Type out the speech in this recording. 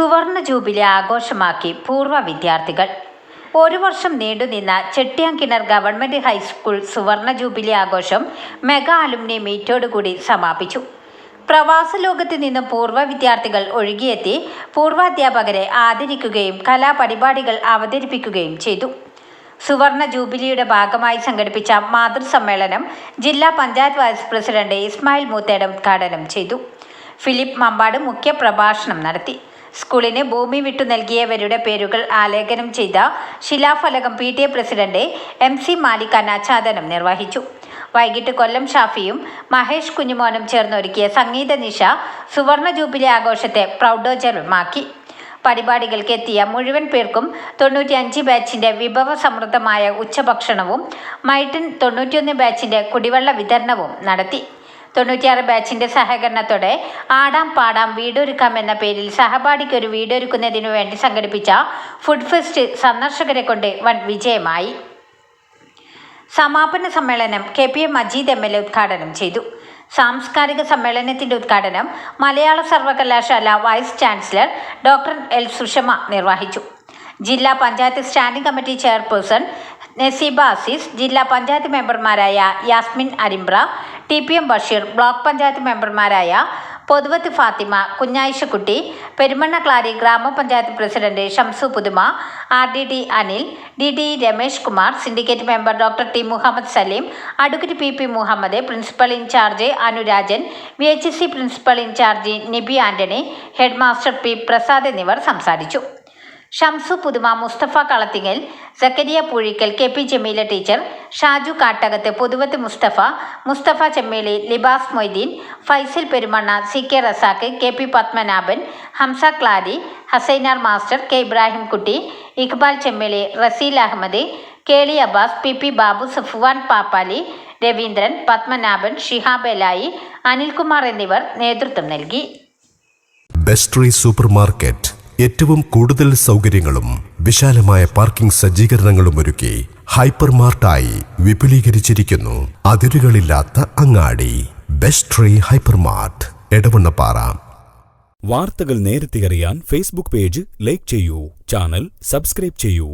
സുവർണ ജൂബിലി ആഘോഷമാക്കി പൂർവ വിദ്യാർത്ഥികൾ. ഒരു വർഷം നീണ്ടുനിന്ന ചെട്ടിയാങ്കിണർ ഗവൺമെന്റ് ഹൈസ്കൂൾ സുവർണ ജൂബിലി ആഘോഷം മെഗാ അലുമിനി മീറ്റോടുകൂടി സമാപിച്ചു. പ്രവാസ ലോകത്ത് നിന്നും പൂർവ വിദ്യാർത്ഥികൾ ഒഴുകിയെത്തി പൂർവാധ്യാപകരെ ആദരിക്കുകയും കലാപരിപാടികൾ അവതരിപ്പിക്കുകയും ചെയ്തു. സുവർണ ജൂബിലിയുടെ ഭാഗമായി സംഘടിപ്പിച്ച മാതൃസമ്മേളനം ജില്ലാ പഞ്ചായത്ത് വൈസ് പ്രസിഡന്റ് ഇസ്മായിൽ മൂത്തേട ഉദ്ഘാടനം ചെയ്തു. ഫിലിപ്പ് മമ്പാട് മുഖ്യ പ്രഭാഷണം നടത്തി. സ്കൂളിന് ഭൂമി വിട്ടു നൽകിയവരുടെ പേരുകൾ ആലേഖനം ചെയ്ത ശിലാഫലകം P T A president M C Malik അനാച്ഛാദനം നിർവഹിച്ചു. വൈകിട്ട് കൊല്ലം ഷാഫിയും മഹേഷ് കുഞ്ഞുമോനും ചേർന്നൊരുക്കിയ സംഗീത നിശ സുവർണ ജൂബിലി ആഘോഷത്തെ പ്രൗഢോജ്വലമാക്കി. പരിപാടികൾക്ക് എത്തിയ മുഴുവൻ പേർക്കും തൊണ്ണൂറ്റിയഞ്ച് ബാച്ചിന്റെ വിഭവ സമൃദ്ധമായ ഉച്ചഭക്ഷണവും മൈറ്റൻ തൊണ്ണൂറ്റിയൊന്ന് ബാച്ചിന്റെ കുടിവെള്ള വിതരണവും നടത്തി. തൊണ്ണൂറ്റിയാറ് ബാച്ചിന്റെ സഹകരണത്തോടെ ആടാം പാടാം വീടൊരുക്കാം എന്ന പേരിൽ സഹപാഠിക്ക് ഒരു വീടൊരുക്കുന്നതിനു വേണ്ടി സംഘടിപ്പിച്ച ഫുഡ് ഫെസ്റ്റ് സന്ദർശകരെ കൊണ്ട് വൻ വിജയമായി. സമാപന സമ്മേളനം K P M Majeed M L A ഉദ്ഘാടനം ചെയ്തു. സാംസ്കാരിക സമ്മേളനത്തിന്റെ ഉദ്ഘാടനം മലയാള സർവകലാശാല vice chancellor doctor L Sushama നിർവഹിച്ചു. ജില്ലാ panchayat standing committee chairperson Naseeba Azeez ജില്ലാ പഞ്ചായത്ത് മെമ്പർമാരായ Yasmin Arimbra T P M Basheer block panchayat മെമ്പർമാരായ പൊതുവത്ത് ഫാത്തിമ കുഞ്ഞായിഷക്കുട്ടി പെരുമണ്ണക്ലാരി ഗ്രാമപഞ്ചായത്ത് president Shamsu Puthuma R D D Anil D D Ramesh Kumar syndicate member doctor T Muhammad Saleem advocate P P Muhammad principal in charge Anurajan V H C principal in charge Nibi Antony head master P Prasad എന്നിവർ സംസാരിച്ചു. Shamsu Puthuma Musthafa Kalathingal Zakariya Poozhikkal K P Jameela teacher Shaju Kattakath Puthuvath Musthafa Musthafa Chemmeli Libas Moideen Faisal Perumanna C K Razak K P Padmanabhan Hamza Klari Hassainar master K Ibrahim Kutty Iqbal Chemmeli Raseel Ahammed Keli Abbas P P Babu Safwan Pappali Raveendran Padmanabhan Shihab Elayi Anilkumar എന്നിവർ നേതൃത്വം നൽകി. ബെസ്ട്രി super market ഏറ്റവും കൂടുതൽ സൗകര്യങ്ങളും വിശാലമായ parking സജ്ജീകരണങ്ങളും ഒരുക്കി hyper മാർട്ടായി വിപുലീകരിച്ചിരിക്കുന്നു അതിരുകളില്ലാത്ത അങ്ങാടി. Best hyper mart Edavannappara. വാർത്തകൾ നേരത്തെ അറിയാൻ ഫേസ്ബുക്ക് പേജ് ലൈക്ക് ചെയ്യൂ. ചാനൽ സബ്സ്ക്രൈബ് ചെയ്യൂ.